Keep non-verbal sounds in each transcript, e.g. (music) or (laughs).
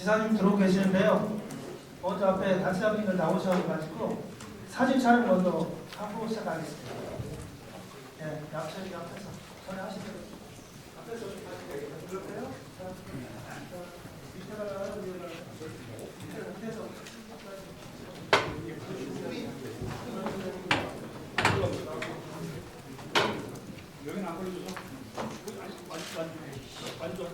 지사님 들어오고 계시는데요. 먼저 앞에 단체장님들 나오셔가지고 사진 촬영 먼저 하고 시작하겠습니다. 예, 앞에서 전화하시죠. 앞에서 좀 가지고 그럴까요? 자, 자, 밑에가 나가서 밑에서 여기는 안 완전 완전 완전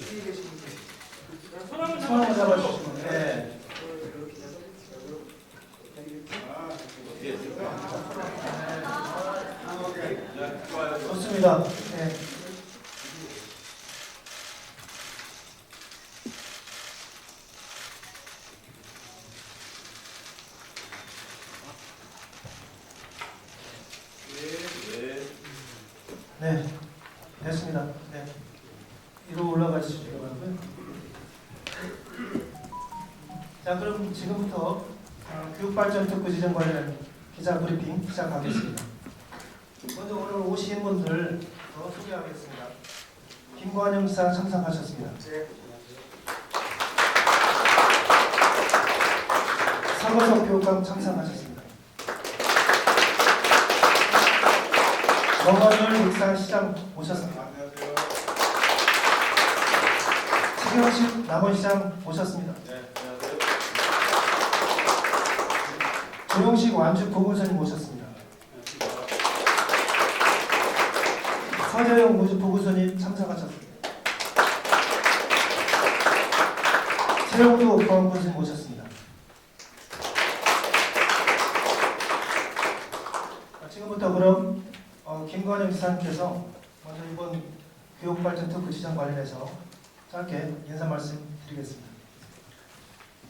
뒤에 계신 분들 손을 잡아주시면 네. 좋습니다. 네. 네, 됐습니다. 네. 위로 올라가 주시기 바라고요. 자, 그럼 지금부터 어, 지정 관련 기자 브리핑 시작하겠습니다. 먼저 오늘 오신 분들 더 소개하겠습니다. 김관영 기사 참석하셨습니다. 사거석 교육감 참석하셨습니다. 정원열 육사 시장 오셨습니다. 최경식 남원시장 오셨습니다. 조영식 완주 보건소님 오셨습니다. 서재영 우주 보건소님 참석하셨습니다. 최영도 보안군님 오셨습니다. 자, 지금부터 그럼 어, 김관영 지사님께서 먼저 이번 교육발전 특구 지정 관련해서 짧게 인사 말씀 드리겠습니다.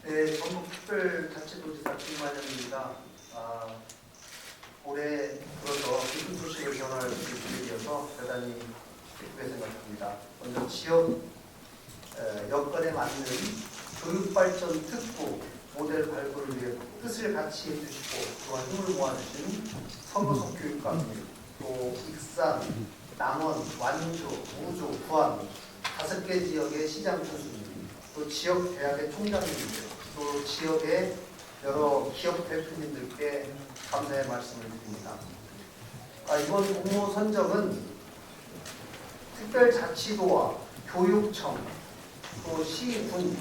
네, 전국특별자치도지사 김만영입니다. 아, 올해 들어서 기쁜 소식을 전할 되어서 대단히 기쁘게 생각합니다. 먼저 지역 에, 여건에 맞는 교육발전 특구 모델 발굴을 위해 뜻을 같이 해주시고 또한 힘을 모아주신 서구석 교육감님, 또 익산, 남원, 완주, 우주, 부안 다섯 개 지역의 시장 교수님, 또 지역 대학의 총장님들, 또 지역의 여러 기업 대표님들께 감사의 말씀을 드립니다. 아, 이번 공모 선정은 특별자치도와 교육청, 또 시, 군,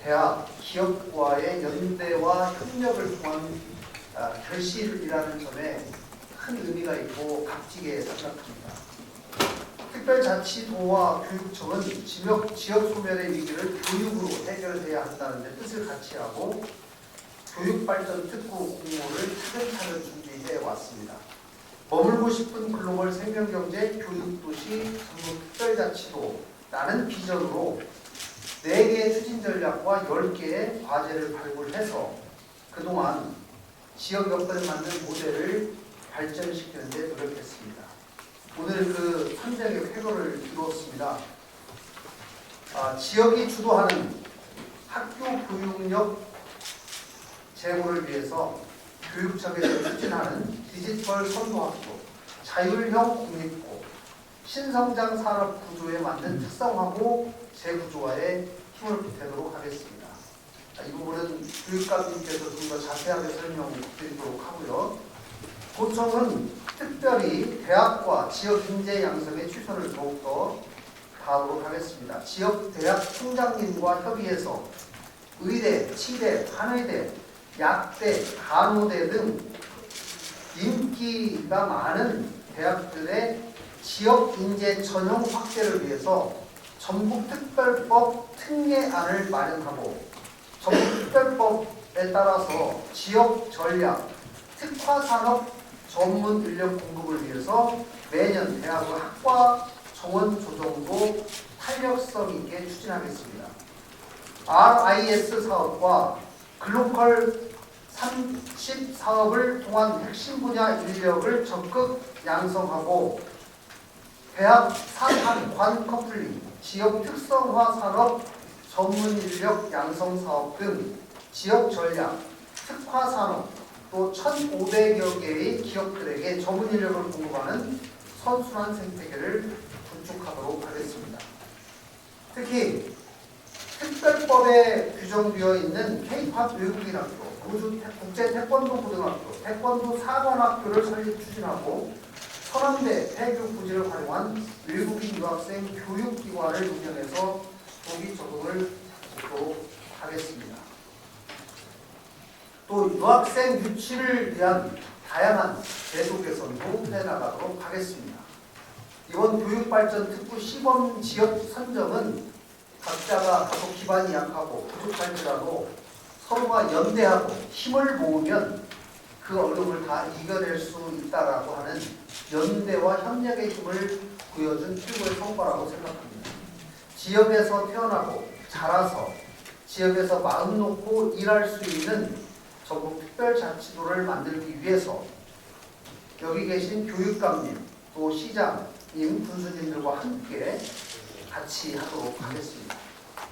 대학, 기업과의 연대와 협력을 통한 아, 결실이라는 점에 큰 의미가 있고 값지게 생각합니다. 특별자치도와 교육청은 지역, 지역 소멸의 위기를 교육으로 해결해야 한다는 데 뜻을 같이 하고 교육발전 특구 공모를 차근차근 준비해 왔습니다. 머물고 싶은 글로벌 생명경제 교육도시 전국특별자치도라는 비전으로 4개의 추진 전략과 10개의 과제를 발굴해서 그동안 지역 여건에 맞는 모델을 발전시키는 데 노력했습니다. 오늘 그 선정의 쾌거를 이루었습니다. 아, 지역이 주도하는 학교 교육력 제고를 위해서 교육청에서 추진하는 디지털 선도학교, 자율형 국립고, 신성장 산업 구조에 맞는 특성화고 재구조화에 힘을 보태도록 하겠습니다. 아, 이 부분은 교육감님께서 좀 더 자세하게 설명드리도록 하고요. 도청은 특별히 대학과 지역 인재 양성에 최선을 더욱더 다하도록 하겠습니다. 지역 대학 총장님과 협의해서 의대, 치대, 한의대, 약대, 간호대 등 인기가 많은 대학들의 지역 인재 전용 확대를 위해서 전국특별법 특례안을 마련하고 전국특별법에 따라서 지역 전략, 특화산업 전문 인력 공급을 위해서 매년 대학의 학과 정원 조정도 탄력성 있게 추진하겠습니다. RIS 사업과 글로컬 30 사업을 통한 핵심 분야 인력을 적극 양성하고 대학 산학 관 커플링, 지역 특성화 산업 전문 인력 양성 사업 등 지역 전략, 특화 산업, 또 1,500여 개의 기업들에게 전문 인력을 공급하는 선순환 생태계를 구축하도록 하겠습니다. 특히 특별법에 규정되어 있는 K-팝 외국인 학교, 우주 태- 국제 태권도 고등학교, 태권도 사관학교를 설립 추진하고 서남대 폐교 부지를 활용한 외국인 유학생 교육기관을 운영해서 조기 적응을 하도록 하겠습니다. 또 유학생 유치를 위한 다양한 제도 개선도 해나가도록 하겠습니다. 이번 교육발전 특구 시범 지역 선정은 각자가 다소 기반이 약하고 부족할지라도 서로가 연대하고 힘을 모으면 그 어려움을 다 이겨낼 수 있다라고 하는 연대와 협력의 힘을 보여준 최고의 성과라고 생각합니다. 지역에서 태어나고 자라서 지역에서 마음 놓고 일할 수 있는 전국 특별자치도를 만들기 위해서 여기 계신 교육감님 또 시장님 군수님들과 함께 같이 하도록 하겠습니다.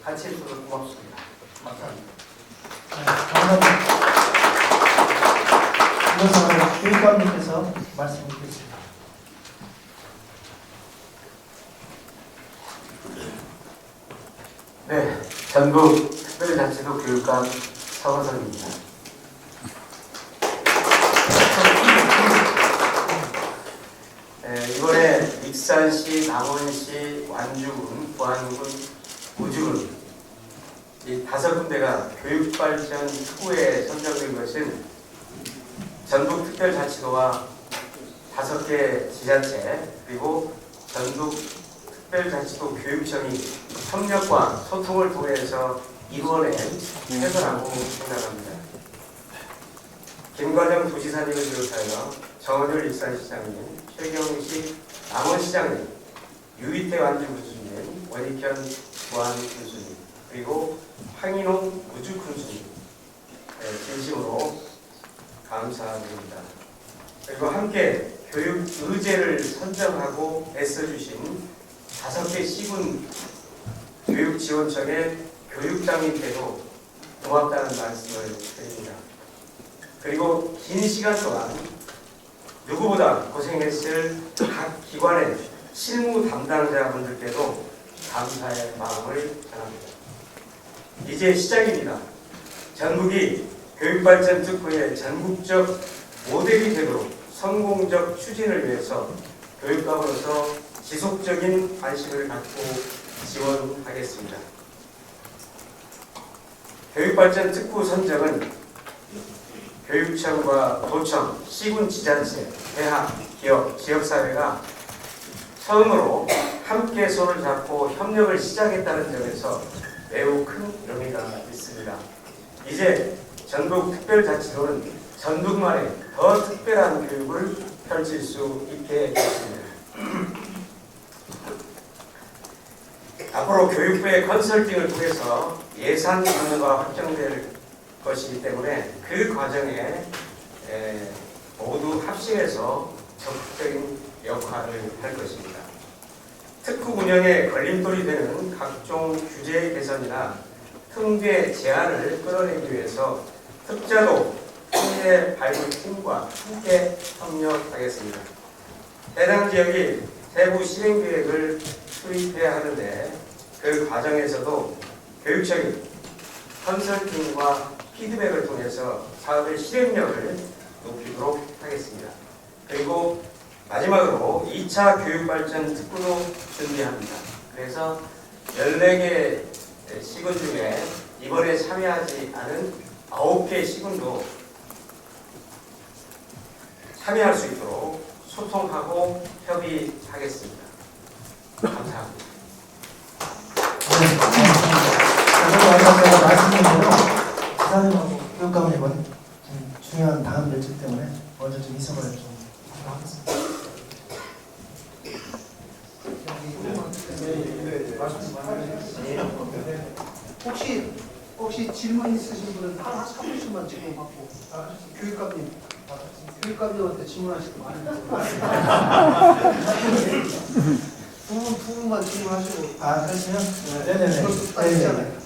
같이 해주셔서 고맙습니다. 감사합니다. 네, 감사합니다. 이어서 교육감님께서 말씀 드리겠습니다. 네, 전국 특별자치도 교육감 서원석입니다. 익산시, 남원시, 완주군, 보안군, 우주군 이 다섯 군데가 교육발전 특구에 선정된 것은 전국 특별자치도와 다섯 개 지자체 그리고 전국 특별자치도 교육청이 협력과 소통을 통해서 이루어낸 해설하고 생각합니다. 김과장 도지사님을 비롯하여 정원열 일산시장님, 최경식 남원시장님, 유이태 완주 군수님, 원익현 보안군수님, 그리고 황인홍 우주 군수님 네, 진심으로 감사드립니다. 그리고 함께 교육 의제를 선정하고 애써주신 다섯 개 시군 교육지원청의 교육장님께도 고맙다는 말씀을 드립니다. 그리고 긴 시간 동안 누구보다 고생했을 각 기관의 실무 담당자분들께도 감사의 마음을 전합니다. 이제 시작입니다. 전국이 교육발전 특구의 전국적 모델이 되도록 성공적 추진을 위해서 교육감으로서 지속적인 관심을 갖고 지원하겠습니다. 교육발전 특구 선정은 교육청과 도청, 시군 지자체, 대학, 기업, 지역사회가 처음으로 함께 손을 잡고 협력을 시작했다는 점에서 매우 큰 의미가 있습니다. 이제 전국 특별자치도는 전국만의 더 특별한 교육을 펼칠 수 있게 됐습니다. 앞으로 교육부의 컨설팅을 통해서 예산 분야가 확정될 것이기 때문에 그 과정에 에, 모두 합심해서 적극적인 역할을 할 것입니다. 특구 운영에 걸림돌이 되는 각종 규제 개선이나 통계 제한을 끌어내기 위해서 특자도 통계 발굴 팀과 함께 협력하겠습니다. 해당 지역이 세부 실행 계획을 수립해야 하는데 그 과정에서도 교육청이 컨설팅과 피드백을 통해서 사업의 실행력을 높이도록 하겠습니다. 그리고 마지막으로 2차 교육발전 특구도 준비합니다. 그래서 14개 시군 중에 이번에 참여하지 않은 9개 시군도 참여할 수 있도록 소통하고 협의하겠습니다. 감사합니다. 네, 감사합니다. 사님하고 교육감님은 좀 중요한 다음 일정 때문에 먼저 좀 이성을 좀 하도록 하겠습니다. 혹시 혹시 질문 있으신 분은 한, 한 분씩만 질문 받고. 교육감님. 교육감님한테 질문하실 거 많이 (laughs) 두분 두 분만 질문하시고. 아, 그러시면 네네네. 벌써 딱 네네 네. 있잖아요.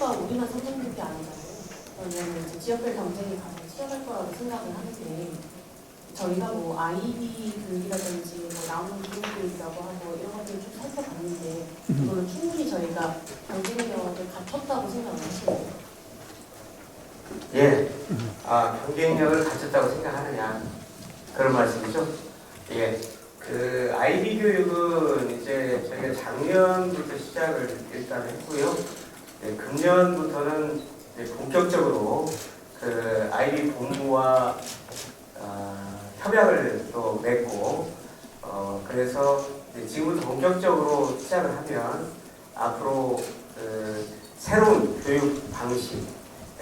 선정과 우리만 선정된 게 아니잖아요. 저는 이제 지역별 경쟁이 가장 치열할 거라고 생각을 하는데 저희가 뭐 아이비 교육이라든지 뭐 나오는 기록 교육이라고 하고 이런 것들을 쭉 살펴봤는데 이거는 충분히 저희가 경쟁력을 갖췄다고 생각을 하시나요? 예, 아, 경쟁력을 갖췄다고 생각하느냐 그런 말씀이죠. 예, 그 아이비 교육은 이제 저희가 작년부터 시작을 일단 했고요. 예, 금년부터는 이제 본격적으로 그 아이비 본부와 아, 협약을 또 맺고 어, 그래서 지금부터 본격적으로 시작을 하면 앞으로 그 새로운 교육 방식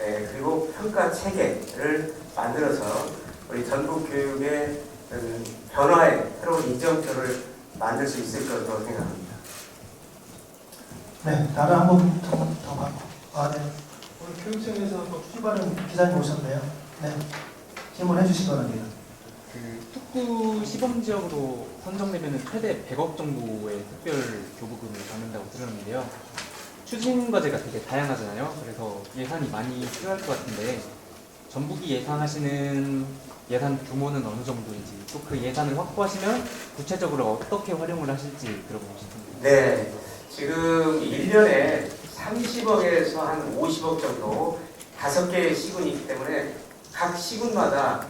예, 그리고 평가 체계를 만들어서 우리 전국 교육의 어떤 변화의 새로운 이정표를 만들 수 있을 것으로 생각합니다. 네, 다른 한번 더, 더. 아, 네. 오늘 교육청에서 또 출발은 기자님 오셨네요. 네. 질문해 주시기 바랍니다. 그 특구 시범 지역으로 선정되면 최대 100억 정도의 특별 교부금을 받는다고 들었는데요. 추진 과제가 되게 다양하잖아요. 그래서 예산이 많이 필요할 것 같은데 전북이 예상하시는 예산 규모는 어느 정도인지 또 그 예산을 확보하시면 구체적으로 어떻게 활용을 하실지 들어보고 싶습니다. 네, 지금 1년에 30억에서 한 50억 정도 다섯 개의 시군이 있기 때문에 각 시군마다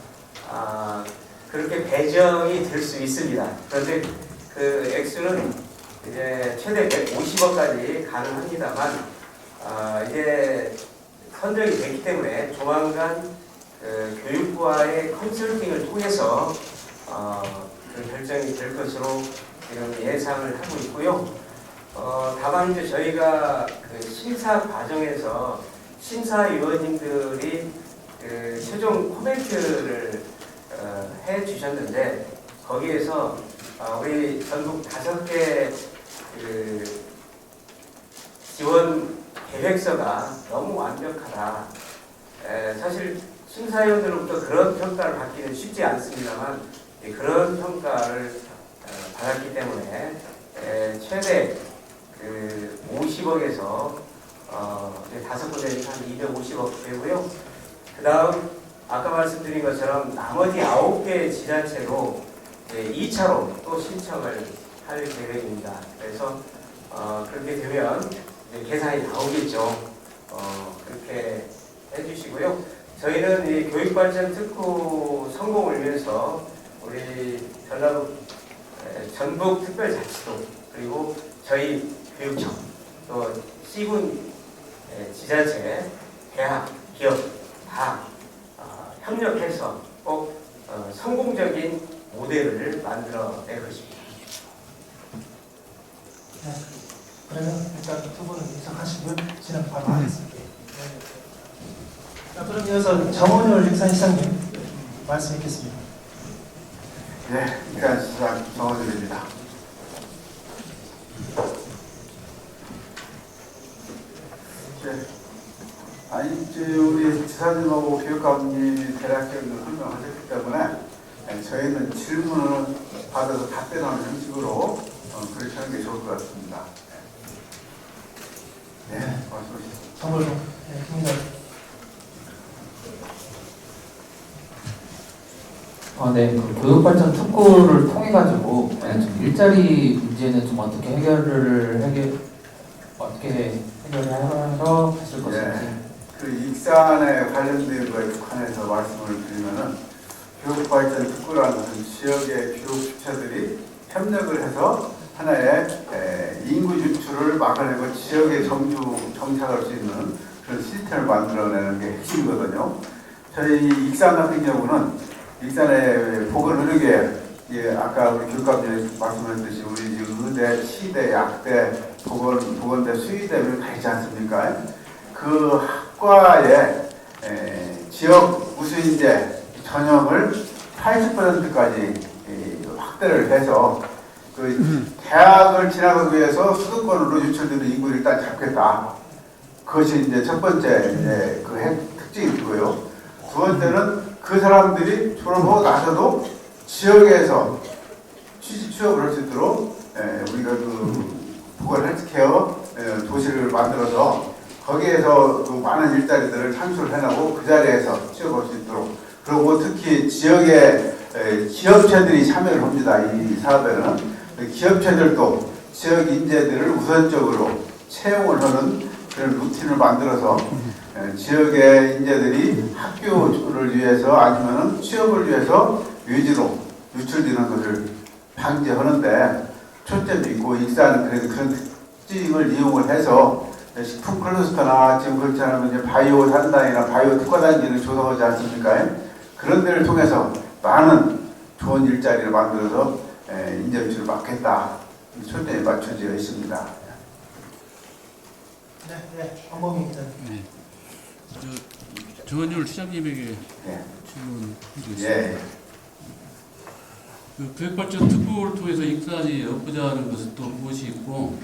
아, 그렇게 배정이 될 수 있습니다. 그런데 그 액수는 이제 최대 150억까지 가능합니다만 아, 이제 선정이 됐기 때문에 조만간 그 교육부와의 컨설팅을 통해서 어, 그 결정이 될 것으로 지금 예상을 하고 있고요. 어, 다만 이제 저희가 그 심사 과정에서 심사위원님들이 그 최종 코멘트를 어, 해 주셨는데 거기에서 어, 우리 전국 다섯 개 그 지원 계획서가 너무 완벽하다. 에, 사실 심사위원들로부터 그런 평가를 받기는 쉽지 않습니다만 예, 그런 평가를 어, 받았기 때문에 에, 최대 그 50억에서 어, 이제 다섯 군데니까 한 250억 되고요. 그 다음 아까 말씀드린 것처럼 나머지 아홉 개 지자체로 이제 2차로 또 신청을 할 계획입니다. 그래서 어, 그렇게 되면 계산이 나오겠죠. 어, 그렇게 해주시고요. 저희는 이 교육발전 특구 성공을 위해서 우리 전라북 에, 전북 특별자치도 그리고 저희 교육청 또 C군 에, 지자체, 대학, 기업 다 어, 협력해서 꼭 어, 성공적인 모델을 만들어낼 것입니다. 네. 그러면 일단 두 분은 이상하시고요. 진행 바로 하겠습니다. 자, 그럼 이어서 정원열 육산 시장님 말씀 있겠습니다. 네, 일단 시작 정원들입니다. 네. 아니, 이제 우리 지사님하고 교육감님이 대략적으로 설명하셨기 때문에 네, 저희는 질문을 받아서 답변하는 형식으로 어, 그렇게 하는 게 좋을 것 같습니다. 네, 말씀하시죠. 정벌동 네, 아, 네. 그 교육발전 특구를 통해 가지고 좀 일자리 문제는 좀 어떻게 해결을 해결 어떻게 해결을 하러 하실 것인지. 그 익산에 관련된 거에 국한해서 말씀을 드리면은 교육발전 특구라는 지역의 교육 주체들이 협력을 해서 하나의 에, 인구 유출을 막아내고 지역의 정주 정착할 수 있는 그런 시스템을 만들어내는 게 핵심이거든요. 저희 익산 같은 경우는 익산의 흐르게 예, 아까 우리 교육감님 말씀하셨듯이 우리 지금 의대, 치대, 약대, 보건, 보건대, 수의대를 다 있지 않습니까? 그 학과의 에, 지역 우수인재 전형을 80%까지 확대를 해서 그 대학을 진학하기 위해서 수도권으로 유출되는 인구를 일단 잡겠다. 그것이 이제 첫 번째 이제 그 핵- 특징이고요. 두 번째는 그 사람들이 졸업하고 나서도 지역에서 취직 취업을 할 수 있도록 에, 우리가 그 보건 헬스케어 에, 도시를 만들어서 거기에서 그 많은 일자리들을 창출을 해나고 그 자리에서 취업할 수 있도록 그리고 특히 지역의 에, 기업체들이 참여를 합니다. 이 사업에는 그 기업체들도 지역 인재들을 우선적으로 채용을 하는 그런 루틴을 만들어서 에, 지역의 인재들이 학교를 위해서 아니면은 취업을 위해서 외지로 유출되는 것을 방지하는데 초점이 있고 그래도 그런 특징을 이용을 해서 식품 클러스터나 지금 그렇지 않으면 이제 바이오 산단이나 바이오 특화단지를 조성하지 않습니까? 그런 데를 통해서 많은 좋은 일자리를 만들어서 유출을 막겠다. 초점이 맞춰져 있습니다. 네, 네, 방법입니다. 네. 저 정한율 시장님에게 네. 질문 드리겠습니다. 예. 그 교육발전 특구를 통해서 익산이 엿보자는 것은 또 무엇이 있고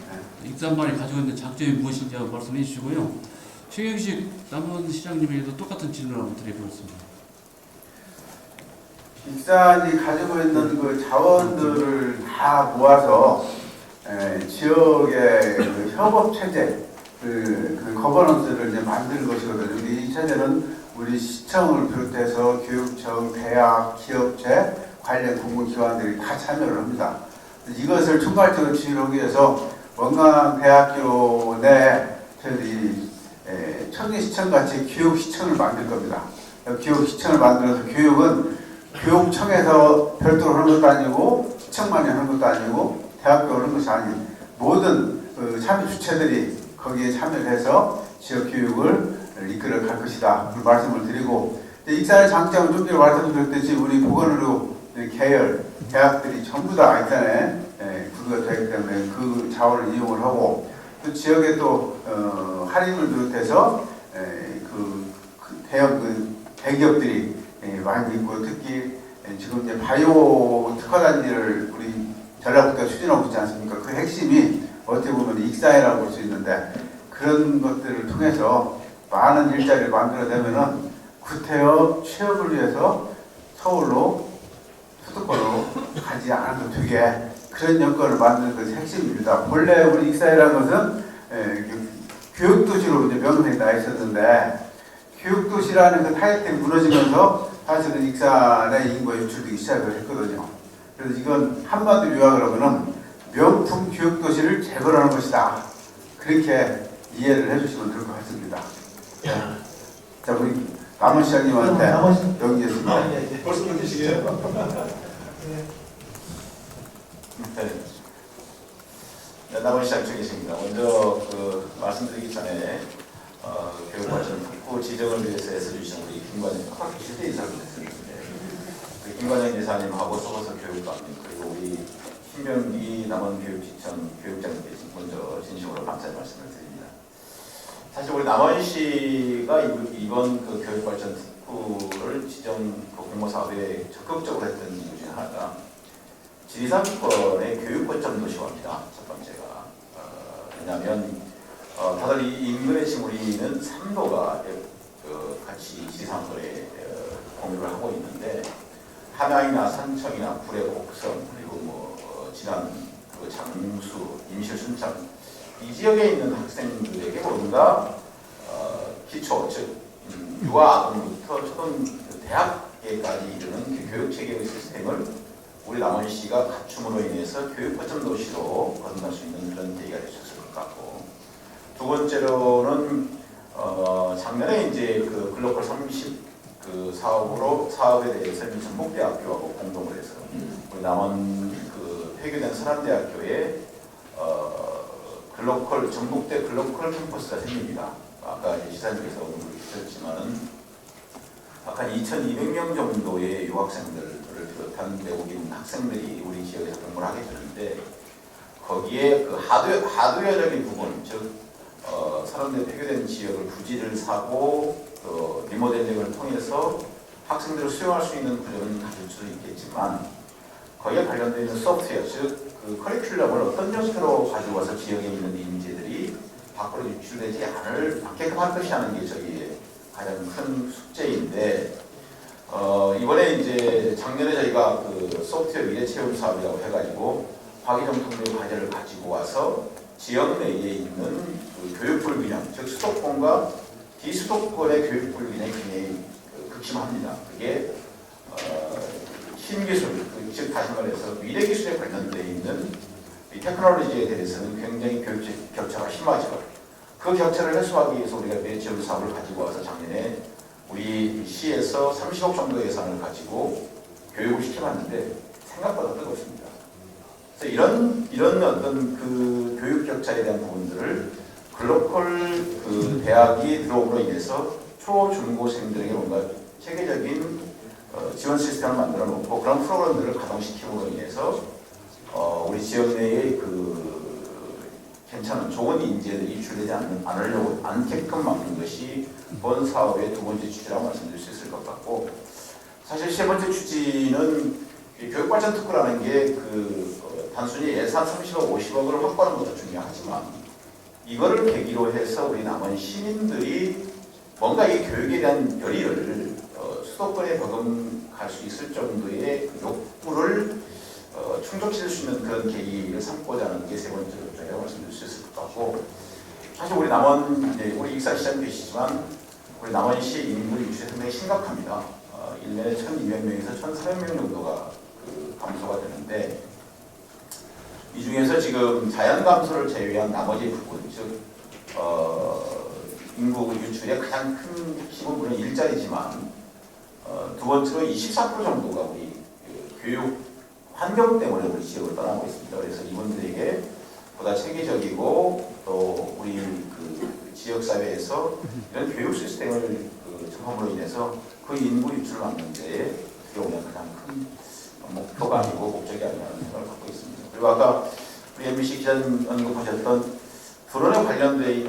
익산만이 가지고 있는 장점이 무엇인지 말씀해 주시고요. 최경식 남원 시장님에게도 똑같은 질문을 한번 드려보겠습니다. 익산이 가지고 있는 그 자원들을 다 모아서 에, 지역의 그 협업 체제, 그, 그 거버넌스를 이제 만드는 것이거든요. 이 체제는 우리 시청을 비롯해서 교육청, 대학, 기업체, 관련 공공기관들이 다 참여를 합니다. 이것을 총괄적으로 지휘하기 위해서 원광대학교 내 저희 에, 청계시청 같이 교육시청을 만들 겁니다. 교육시청을 만들어서 교육은 교육청에서 별도로 하는 것도 아니고 시청만이 하는 것도 아니고 대학교가 하는 것이 아닌 모든 그 참여 주체들이 거기에 참여를 해서 지역 교육을 이끌어 갈 것이다. 그 말씀을 드리고 익산의 장점은 좀 전에 말씀드렸듯이 우리 보건의료 계열 대학들이 전부 다 익산에 예, 구비가 되기 때문에 그 자원을 이용을 하고 또 지역에 또 어, 할인을 비롯해서 에, 그, 그 대형 그 대기업들이 예, 많이 있고 특히 예, 지금 이제 바이오 특화단지를 우리 전략국가 추진하고 있지 않습니까? 그 핵심이 어떻게 보면 익사이라고 볼 수 있는데 그런 것들을 통해서 많은 일자리를 만들어내면은 구태여 취업을 위해서 서울로 수도권으로 가지 않아도 되게 그런 여건을 만드는 것이 핵심입니다. 본래 우리 익사이라는 것은 예, 그 교육도시로 이제 명성이 나 있었는데 교육도시라는 그 타이틀이 무너지면서 사실은 익산의 인구가 유출되기 시작을 했거든요. 그래서 이건 한마디로 요약을 하면은 명품 교육도시를 재건하는 것이다. 그렇게 이해를 해주시면 될 것 같습니다. 자, 우리 남은 시장님한테 남은 시- 연기했습니다. 아, 예, 예. 벌써 넘기시게요? (laughs) 남은 시장 쪽이십니다. 먼저 그 말씀드리기 전에 어, 교육발전 특구 지정을 위해서 애써주신 우리 김관영 했었는데 그 김관영 이사님하고 서버서 교육감님 그리고 우리 신명기 남원교육지청 교육장님께 먼저 진심으로 감사의 말씀을 드립니다. 사실 우리 남원시가 이- 이번 그 교육발전 특구를 지정 그 공모 사업에 적극적으로 했던 이유 중에 하나가 지리산권의 교육 거점 도시화입니다. 첫 번째가 어, 왜냐하면 어, 다들 이 인근의 지금 우리는 삼도가 그 같이 지리산권에 어, 공유를 하고 있는데 함양이나 산청이나 구례, 곡성 그리고 뭐 어, 진안, 그 장수, 임실, 순창 이 지역에 있는 학생들에게 뭔가 어, 기초 즉 음, 유아 아동부터 초등 그 대학에까지 이르는 그 교육 체계의 시스템을 우리 남원시가 갖춤으로 인해서 교육 거점 도시로 거듭날 수 있는 그런 계기가 되셨을 것 같고 두 번째로는 어, 작년에 이제 그 글로벌 30 그 사업으로 사업에 대해서 전북대학교하고 공동을 해서 우리 남원 그 폐교된 서남대학교에 어, 글로컬 전북대 글로컬 캠퍼스가 생깁니다. 아까 시사님께서 언급을 주셨지만은 약 한 2,200명 정도의 유학생들을 비롯한 외국인 학생들이 우리 지역에서 공부를 하게 되는데 거기에 그 하드, 하드웨어적인 부분, 즉 어, 사람들이 폐교된 지역을 부지를 사고 또 리모델링을 통해서 학생들을 수용할 수 있는 구조는 가질 수 있겠지만 거기에 관련되어 있는 소프트웨어, 즉 그 커리큘럼을 어떤 형태로 가지고 와서 지역에 있는 인재들이 밖으로 유출되지 않을 않게끔 할 것이 하는 게 저희의 가장 큰 숙제인데 어, 이번에 이제 작년에 저희가 그 소프트웨어 미래 체험 사업이라고 해가지고 화기정통된 과제를 가지고 와서 지역 내에 있는 그 교육 불균형, 즉 수도권과 비수도권의 교육 불균형이 굉장히 그 극심합니다. 그게 어, 신기술, 그, 즉 다시 말해서 미래 기술에 관련되어 있는 이 테크놀로지에 대해서는 굉장히 교육 격차가 심하죠. 그 격차를 해소하기 위해서 우리가 매치업 사업을 가지고 와서 작년에 우리 시에서 30억 정도 예산을 가지고 교육을 시켜봤는데 생각보다 뜨겁습니다. 그래서 이런 이런 어떤 그 교육 격차에 대한 부분들을 글로컬 그 대학이 들어옴으로 인해서 초 중고생들에게 뭔가 체계적인 어, 지원 시스템을 만들어 놓고 그런 프로그램들을 가동시킴으로 인해서 어, 우리 지역 내에 그 괜찮은 좋은 인재들이 유출되지 않는, 않으려고 않게끔 막는 것이 본 사업의 두 번째 취지라고 말씀드릴 수 있을 것 같고 사실 세 번째 취지는 이 교육발전 특구라는 게 그 단순히 예산 30억, 50억을 확보하는 것도 중요하지만 이거를 계기로 해서 우리 남은 시민들이 뭔가 이 교육에 대한 열의를 어, 수도권에 버금갈 수 있을 정도의 그 욕구를 어, 충족시킬 수 있는 그런 계기를 삼고자 하는 게 세 번째 요점이라고 말씀드릴 수 있을 것 같고 사실 우리 남원 이제 우리 익산 시장 계시지만 우리 남원시 인구 유출이 상당히 심각합니다. 어, 1년에 1,200명에서 1,400명 정도가 그 감소가 되는데 이 중에서 지금 자연 감소를 제외한 나머지 부분 즉 어, 인구 유출의 가장 큰 핵심은 물론 일자리지만 어, 두 번째로 24% 정도가 우리 그 교육 환경 때문에 우리 지역을 떠나고 있습니다. 그래서 이분들에게 보다 체계적이고 또 우리 그 지역 사회에서 이런 교육 시스템을 그 정함으로 인해서 그 인구 유출을 막는 데에 그게 오늘 가장 큰 목표가 아니고 목적이 아니라는 생각을 갖고 있습니다. 그리고 아까 우리 MBC 기자님 언급하셨던 관련돼 있는